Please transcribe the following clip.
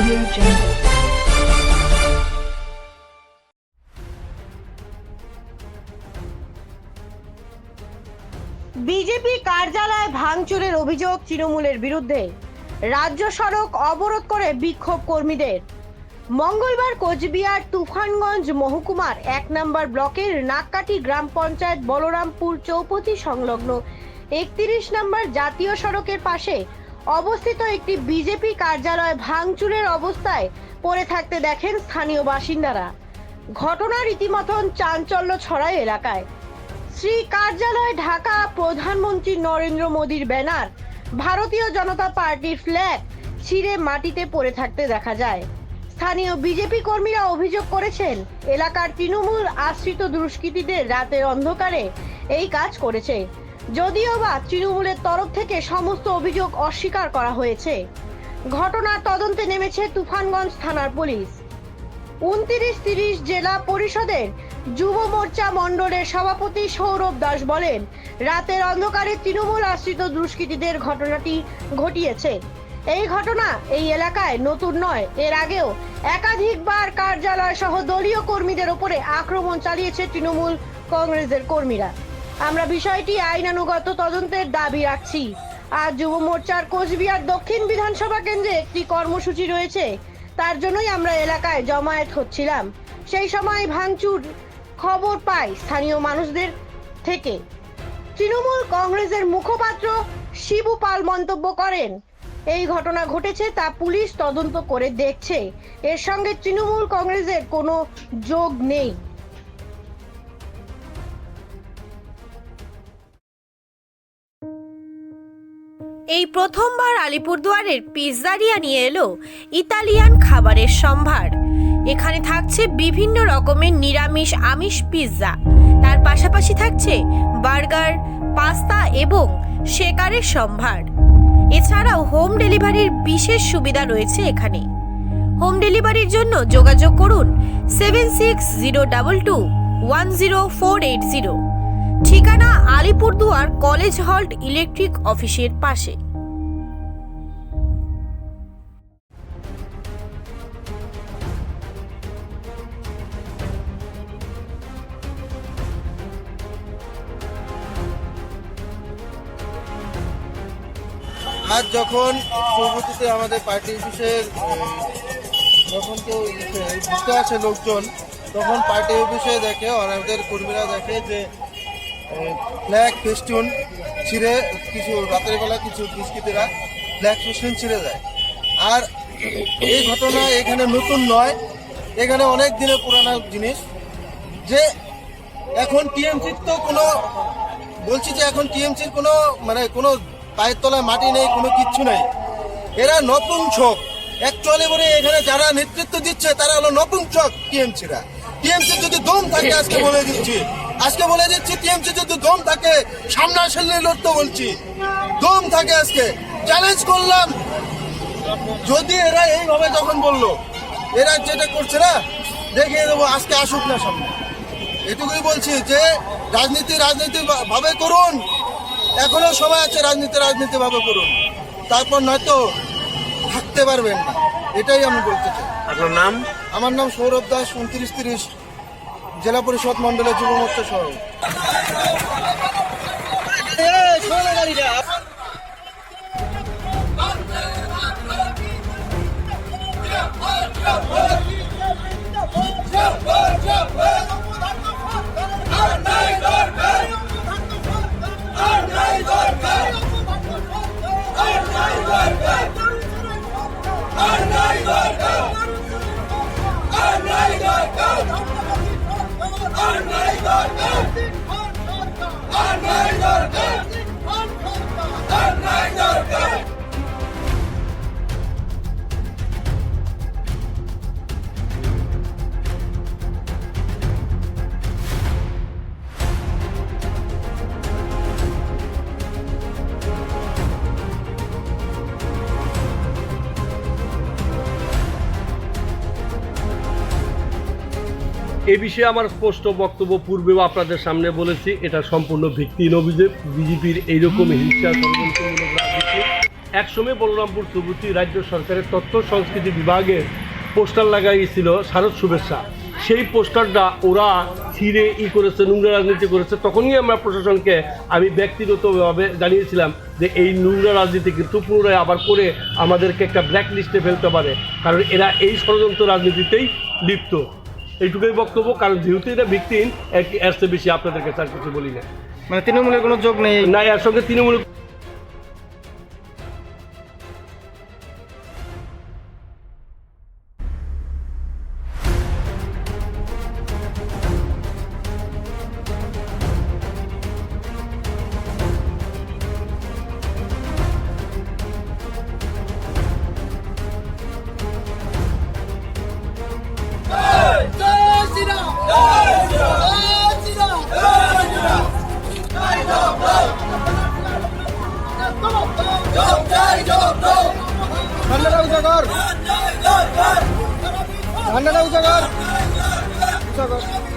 Audio Jungle. BJP কার্যালয়ে ভাঙচুরের অভিযোগ তৃণমূলের বিরুদ্ধে রাজ্য সড়ক অবরোধ করে বিক্ষোভ কর্মীদের মঙ্গলবার কোচবিহার তুফানগঞ্জ মহকুমার এক নম্বর ব্লকের নাককাটি গ্রাম পঞ্চায়েত বলরামপুর চৌপতি সংলগ্ন একত্রিশ নম্বর জাতীয় সড়কের পাশে অবস্থিত একটি বিজেপি কার্যালয় ভাঙচুরের অবস্থায় পড়ে থাকতে দেখেন স্থানীয় বাসিন্দারা। ঘটনা রীতিমতন চাঞ্চল্য ছড়ায় এলাকায়। শ্রী কার্যালয় ঢাকা প্রধানমন্ত্রী নরেন্দ্র মোদীর ব্যানার, ভারতীয় জনতা পার্টির ফ্ল্যাগ ছিঁড়ে মাটিতে পড়ে থাকতে দেখা যায়। স্থানীয় বিজেপি কর্মীরা অভিযোগ করেছেন, এলাকার তৃণমূল আশ্রিত দুষ্কৃতীদের রাতের অন্ধকারে এই কাজ করেছে। যদিও বা তৃণমূলের তরফ থেকে সমস্ত অভিযোগ অস্বীকার করা হয়েছে। ঘটনার তদন্তে নেমেছে তুফানগঞ্জ থানার পুলিশ। উনত্রিশ তিরিশ জেলা পরিষদের যুব মোর্চা মণ্ডলের সভাপতি সৌরভ দাস বলেন, রাতের অন্ধকারে তৃণমূল আশ্রিত দুষ্কৃতীদের ঘটনাটি ঘটিয়েছে। এই ঘটনা এই এলাকায় নতুন নয়, এর আগেও একাধিকবার কার্যালয় সহ দলীয় কর্মীদের উপরে আক্রমণ চালিয়েছে তৃণমূল কংগ্রেসের কর্মীরা। আমরা বিষয়টি আইনানুগত তদন্তের দাবি রাখছি। আজ যুব মোর্চার কোচবিহার দক্ষিণ বিধানসভা কেন্দ্রে একটি কর্মসূচি রয়েছে। তার জন্যই আমরা এলাকায় জমায়েত হচ্ছিলাম। সেই সময় ভাঙচুর খবর পাই স্থানীয় মানুষদের থেকে। তৃণমূল কংগ্রেসের মুখপাত্র শিবু পাল মন্তব্য করেন, এই ঘটনা ঘটেছে তা পুলিশ তদন্ত করে দেখছে। এর সঙ্গে তৃণমূল কংগ্রেসের কোনো যোগ নেই। এই প্রথমবার আলিপুরদুয়ারের পিৎজারিয়া নিয়ে এলো ইতালিয়ান খাবারের সম্ভার। এখানে থাকছে বিভিন্ন রকমের নিরামিষ আমিষ পিৎজা। তার পাশাপাশি থাকছে বার্গার, পাস্তা এবং শেকারের সম্ভার। এছাড়াও হোম ডেলিভারির বিশেষ সুবিধা রয়েছে এখানে। হোম ডেলিভারির জন্য যোগাযোগ করুন seven six zero double two one zero four eight zero. ঠিকানা আলিপুরদুয়ার কলেজ হল্ট ইলেকট্রিক অফিসের পাশে। আর যখন চৌপতিতে আমাদের পার্টি অফিসের যখন কেউ ঘুরতে আসে লোকজন, তখন পার্টি অফিসে দেখে আমাদের কর্মীরা দেখে যে ফ্ল্যাগ ফেস্টুন ছিঁড়ে কিছু, রাতের বেলা কিছু দুষ্কৃতীরা ফ্ল্যাগ ফেস্টুন ছিঁড়ে যায় আর এই ঘটনা এখানে নতুন নয়, এখানে অনেক দিনের পুরানো জিনিস। যে এখন টিএমসির তো কোনো, বলছি যে এখন টিএমসির কোনো মানে কোনো পায়ের তলায় মাটি নেই, কোনো কিচ্ছু নেই। এরা নপুংসক। অ্যাকচুয়ালি বলে এখানে যারা নেতৃত্ব দিচ্ছে, তারা হলো নপুংসক টিএমসিরা। টিএমসি যদি দম থাকে, আজকে বলে দিচ্ছি। আজকে বলে দিচ্ছি, টিএমসি যদি দম থাকে, সামনাসামনি লড়তে বলছি। দম থাকে আজকে। চ্যালেঞ্জ করলাম। যদি এরা এইভাবে যখন বলল এরা যেটা করছে না, দেখিয়ে দেবো, আজকে আসুক না সামনে। এটুকুই বলছি যে, রাজনীতি রাজনীতি ভাবে করুন। এখনও সময় আছে, রাজনীতি রাজনীতি ভাবে করুন। তারপর নয়তো থাকতে পারবেন না। এটাই আমি বলতে চাই। আপনার নাম? আমার নাম সৌরভ দাস উনত্রিশ তিরিশ জেলা পরিষদ মন্ডলের যুব মোর্চা সহ এ বিষয়ে আমার স্পষ্ট বক্তব্য পূর্বেও আপনাদের সামনে বলেছি, এটা সম্পূর্ণ ভিত্তিহীন অভিযোগ। বিজেপির এইরকম হিংসা ষড়যন্ত্রমূলক রাজনীতি একসময় বলরামপুর চৌবুতি রাজ্য সরকারের তথ্য সংস্কৃতি বিভাগের পোস্টার লাগাইছিল শারদ শুভেচ্ছা। সেই পোস্টারটা ওরা ছিঁড়ে ই করেছে, নোংরা রাজনীতি করেছে। তখনই আমরা প্রশাসনকে আমি ব্যক্তিগতভাবে জানিয়েছিলাম যে এই নোংরা রাজনীতি কিন্তু পুনরায় আবার করে আমাদেরকে একটা ব্ল্যাক লিস্টে ফেলতে পারে। কারণ এরা এই ষড়যন্ত্র রাজনীতিতেই লিপ্ত। এইটুকুই বক্তব্য কারণ যেহেতু এটা ভিকটিম এর চেয়ে বেশি আপনাদের কাছে আর কিছু বলি না মানে তৃণমূলের কোনো যোগ নেই না এর সঙ্গে তৃণমূল ঠান্ডাটা উঁচা কর। উঁচা কর।